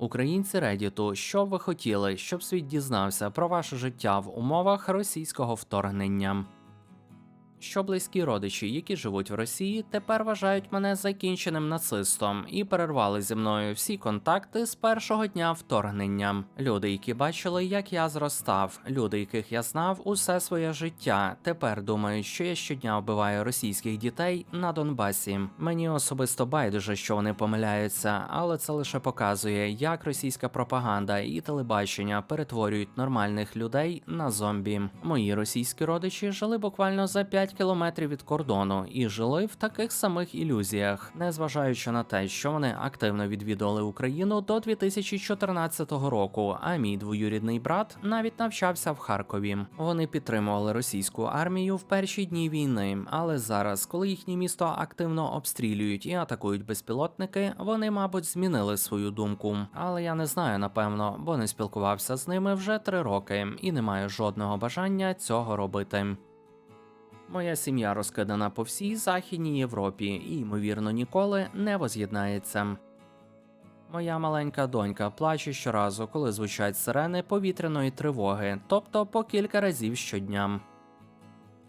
Українці Редіту, що ви хотіли, щоб світ дізнався про ваше життя в умовах російського вторгнення? Що близькі родичі, які живуть в Росії, тепер вважають мене закінченим нацистом і перервали зі мною всі контакти з першого дня вторгнення. Люди, які бачили, як я зростав, люди, яких я знав усе своє життя, тепер думають, що я щодня вбиваю російських дітей на Донбасі. Мені особисто байдуже, що вони помиляються, але це лише показує, як російська пропаганда і телебачення перетворюють нормальних людей на зомбі. Мої російські родичі жили буквально за 5 кілометрів від кордону і жили в таких самих ілюзіях, незважаючи на те, що вони активно відвідували Україну до 2014 року. А мій двоюрідний брат навіть навчався в Харкові. Вони підтримували російську армію в перші дні війни, але зараз, коли їхнє місто активно обстрілюють і атакують безпілотники, вони, мабуть, змінили свою думку. Але я не знаю напевно, бо не спілкувався з ними вже три роки і не маю жодного бажання цього робити. Моя сім'я розкидана по всій Західній Європі і, ймовірно, ніколи не воз'єднається. Моя маленька донька плаче щоразу, коли звучать сирени повітряної тривоги, тобто по кілька разів щодня.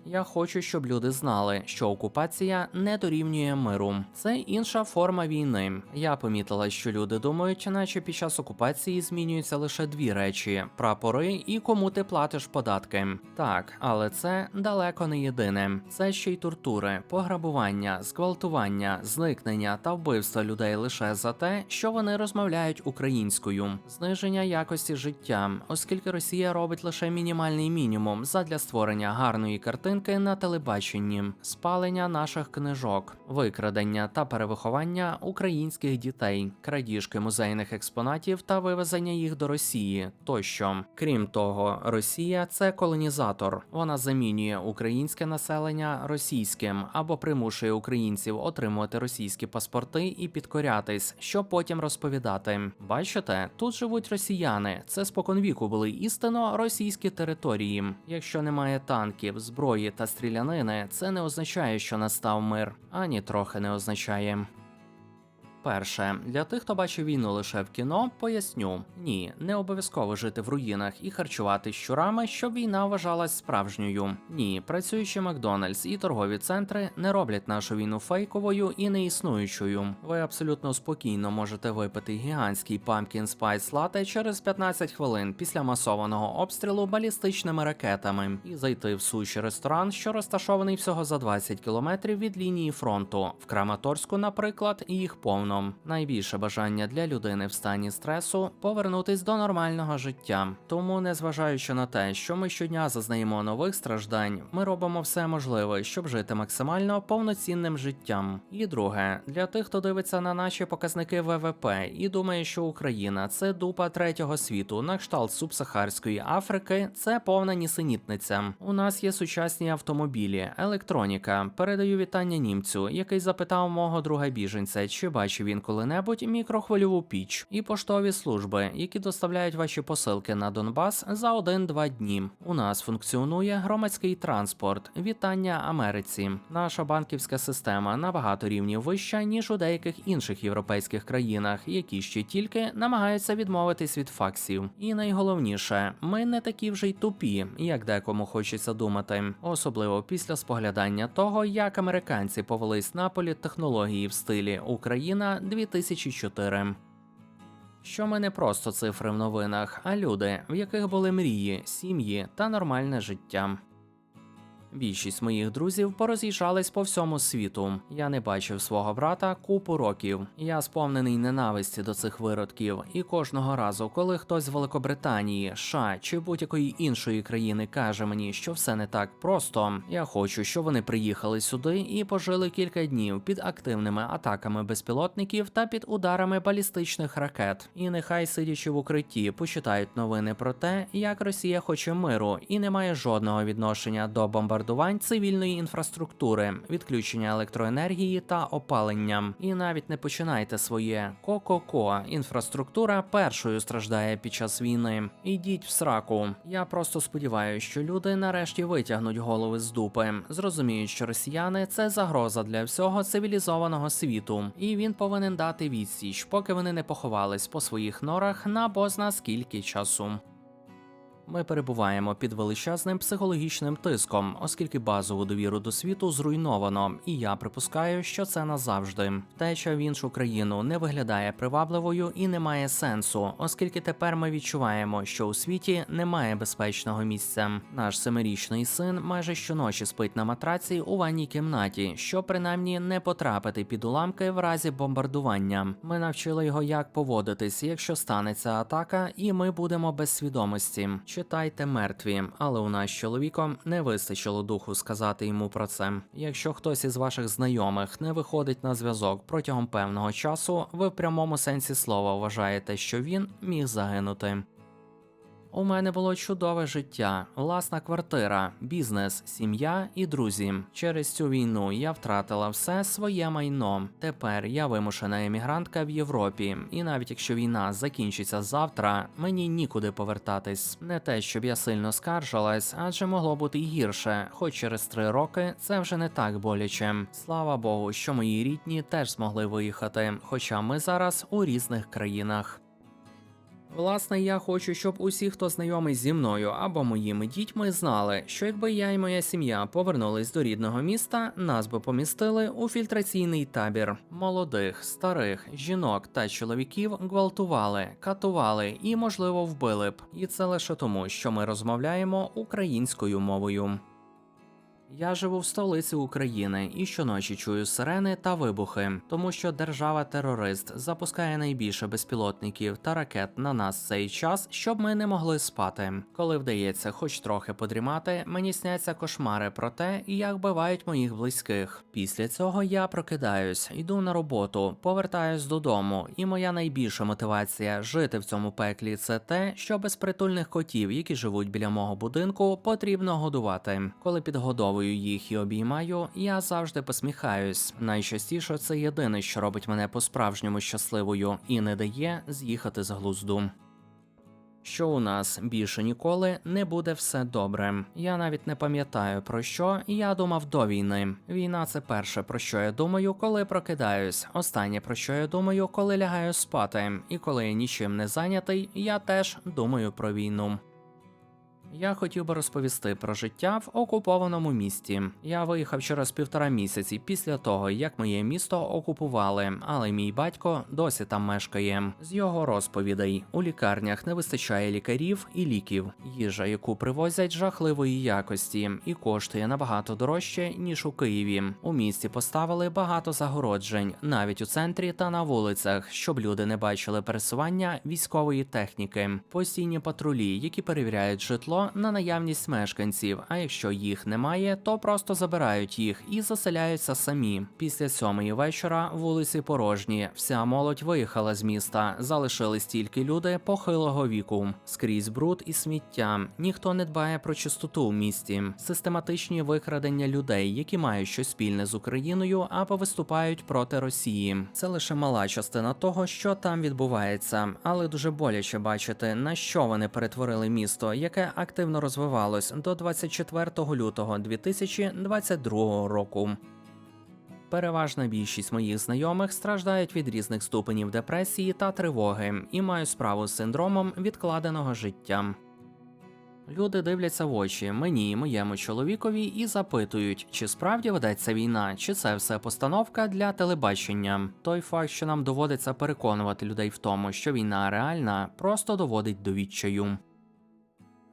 Я хочу, щоб люди знали, що окупація не дорівнює миру. Це інша форма війни. Я помітила, що люди думають, наче під час окупації змінюються лише дві речі: прапори і кому ти платиш податки. Так, але це далеко не єдине. Це ще й тортури, пограбування, зґвалтування, зникнення та вбивства людей лише за те, що вони розмовляють українською, зниження якості життя, оскільки Росія робить лише мінімальний мінімум задля створення гарної картинки на телебаченні, спалення наших книжок, викрадення та перевиховання українських дітей, крадіжки музейних експонатів та вивезення їх до Росії тощо. Крім того, Росія це колонізатор. Вона замінює українське населення російським або примушує українців отримувати російські паспорти і підкорятись, щоб потім розповідати. Бачите, тут живуть росіяни. Це споконвіку були істинно російські території. Якщо немає танків, зброї та стрілянини, це не означає, що настав мир, ані трохи не означає. Перше, для тих, хто бачив війну лише в кіно, поясню: ні, не обов'язково жити в руїнах і харчувати щурами, щоб війна вважалась справжньою. Ні, працюючи Макдональдс і торгові центри не роблять нашу війну фейковою і неіснуючою. Ви абсолютно спокійно можете випити гігантський Pumpkin Spice Latte через 15 хвилин після масованого обстрілу балістичними ракетами і зайти в суші ресторан, що розташований всього за 20 кілометрів від лінії фронту. В Краматорську, наприклад, їх повно. Найбільше бажання для людини в стані стресу повернутись до нормального життя. Тому, незважаючи на те, що ми щодня зазнаємо нових страждань, ми робимо все можливе, щоб жити максимально повноцінним життям. І друге, для тих, хто дивиться на наші показники ВВП і думає, що Україна це дупа третього світу, на кшталт субсахарської Африки, це повна нісенітниця. У нас є сучасні автомобілі, електроніка. Передаю вітання німцю, який запитав мого друга біженця, чи бачив він коли-небудь мікрохвильову піч і поштові служби, які доставляють ваші посилки на Донбас за 1-2 дні. У нас функціонує громадський транспорт. Вітання Америці. Наша банківська система на багато рівнів вища ніж у деяких інших європейських країнах, які ще тільки намагаються відмовитись від факсів. І найголовніше, ми не такі вже й тупі, як декому хочеться думати, особливо після споглядання того, як американці повелись на політтехнології в стилі Україна 2004. Що ми не просто цифри в новинах, а люди, в яких були мрії, сім'ї та нормальне життя. Більшість моїх друзів пороз'їжджались по всьому світу. Я не бачив свого брата купу років. Я сповнений ненависті до цих виродків, і кожного разу, коли хтось з Великобританії, США чи будь-якої іншої країни каже мені, що все не так просто, я хочу, щоб вони приїхали сюди і пожили кілька днів під активними атаками безпілотників та під ударами балістичних ракет. І нехай, сидячи в укритті, почитають новини про те, як Росія хоче миру і не має жодного відношення до бомбардування бомбардувань цивільної інфраструктури, відключення електроенергії та опалення. І навіть не починайте своє ко-ко-ко. Інфраструктура першою страждає під час війни. Ідіть в сраку. Я просто сподіваюся, що люди нарешті витягнуть голови з дупи, зрозуміють, що росіяни це загроза для всього цивілізованого світу, і він повинен дати відсіч, поки вони не поховались по своїх норах на бозна скільки часу. Ми перебуваємо під величезним психологічним тиском, оскільки базову довіру до світу зруйновано, і я припускаю, що це назавжди. Втеча в іншу країну не виглядає привабливою і не має сенсу, оскільки тепер ми відчуваємо, що у світі немає безпечного місця. Наш семирічний син майже щоночі спить на матраці у ванній кімнаті, щоб принаймні не потрапити під уламки в разі бомбардування. Ми навчили його, як поводитись, якщо станеться атака, і ми будемо без свідомості. Читайте мертві, але у нас з чоловіком не вистачило духу сказати йому про це. Якщо хтось із ваших знайомих не виходить на зв'язок протягом певного часу, ви в прямому сенсі слова вважаєте, що він міг загинути. У мене було чудове життя, власна квартира, бізнес, сім'я і друзі. Через цю війну я втратила все своє майно. Тепер я вимушена емігрантка в Європі, і навіть якщо війна закінчиться завтра, мені нікуди повертатись. Не те, щоб я сильно скаржилась, адже могло бути й гірше. Хоч через три роки це вже не так боляче. Слава Богу, що мої рідні теж змогли виїхати, хоча ми зараз у різних країнах. Власне, я хочу, щоб усі, хто знайомий зі мною або моїми дітьми, знали, що якби я і моя сім'я повернулись до рідного міста, нас би помістили у фільтраційний табір. Молодих, старих, жінок та чоловіків гвалтували, катували і, можливо, вбили б. І це лише тому, що ми розмовляємо українською мовою. Я живу в столиці України і щоночі чую сирени та вибухи, тому що держава-терорист запускає найбільше безпілотників та ракет на нас цей час, щоб ми не могли спати. Коли вдається хоч трохи подрімати, мені сняться кошмари про те, як бивають моїх близьких. Після цього я прокидаюсь, йду на роботу, повертаюсь додому, і моя найбільша мотивація жити в цьому пеклі це те, що безпритульних котів, які живуть біля мого будинку, потрібно годувати. Коли підгодовую їх і обіймаю, я завжди посміхаюсь. Найчастіше це єдине, що робить мене по-справжньому щасливою і не дає з'їхати з глузду. Що у нас більше ніколи не буде все добре. Я навіть не пам'ятаю про що я думав до війни. Війна це перше про що я думаю, коли прокидаюсь. Останнє про що я думаю, коли лягаю спати. І коли я нічим не зайнятий, я теж думаю про війну. Я хотів би розповісти про життя в окупованому місті. Я виїхав через півтора місяці після того, як моє місто окупували, але мій батько досі там мешкає. З його розповідей у лікарнях не вистачає лікарів і ліків. Їжа, яку привозять жахливої якості, і коштує набагато дорожче ніж у Києві. У місті поставили багато загороджень, навіть у центрі та на вулицях, щоб люди не бачили пересування військової техніки, постійні патрулі, які перевіряють житло на наявність мешканців. А якщо їх немає, то просто забирають їх і заселяються самі. Після сьомої вечора вулиці порожні. Вся молодь виїхала з міста. Залишились тільки люди похилого віку. Скрізь бруд і сміття. Ніхто не дбає про чистоту в місті. Систематичні викрадення людей, які мають щось спільне з Україною або виступають проти Росії. Це лише мала частина того, що там відбувається, але дуже боляче бачити, на що вони перетворили місто, яке активно розвивалось до 24 лютого 2022 року. Переважна більшість моїх знайомих страждають від різних ступенів депресії та тривоги і мають справу з синдромом відкладеного життя. Люди дивляться в очі мені і моєму чоловікові і запитують, чи справді ведеться війна, чи це все постановка для телебачення. Той факт, що нам доводиться переконувати людей в тому, що війна реальна, просто доводить до відчаю.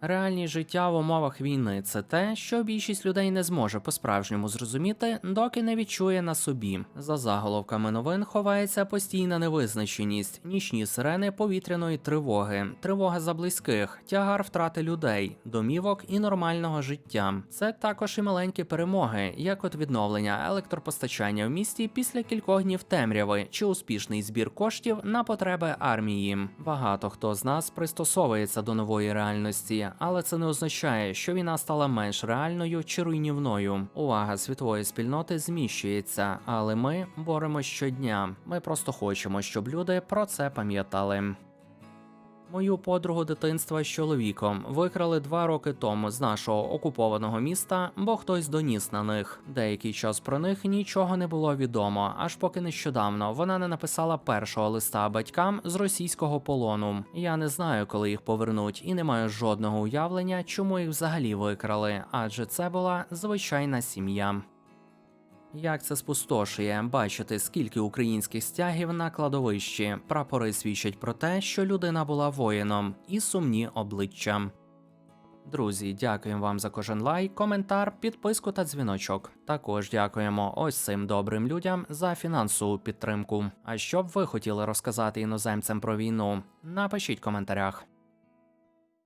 Реальність життя в умовах війни це те, що більшість людей не зможе по-справжньому зрозуміти, доки не відчує на собі. За заголовками новин ховається постійна невизначеність, нічні сирени повітряної тривоги, тривога за близьких, тягар втрати людей, домівок і нормального життя. Це також і маленькі перемоги, як от відновлення електропостачання в місті після кількох днів темряви чи успішний збір коштів на потреби армії. Багато хто з нас пристосовується до нової реальності Але це не означає, що війна стала менш реальною чи руйнівною. Увага світової спільноти зміщується, але ми боремось щодня. Ми просто хочемо, щоб люди про це пам'ятали. Мою подругу дитинства з чоловіком викрали два роки тому з нашого окупованого міста, бо хтось доніс на них. Деякий час про них нічого не було відомо, аж поки нещодавно вона не написала першого листа батькам з російського полону. Я не знаю, коли їх повернуть, і не маю жодного уявлення, чому їх взагалі викрали, адже це була звичайна сім'я. Як це спустошує бачити, скільки українських стягів на кладовищі. Прапори свідчать про те, що людина була воїном, і сумні обличчя. Друзі, дякуємо вам за кожен лайк, коментар, підписку та дзвіночок. Також дякуємо ось цим добрим людям за фінансову підтримку. А що б ви хотіли розказати іноземцям про війну? Напишіть в коментарях.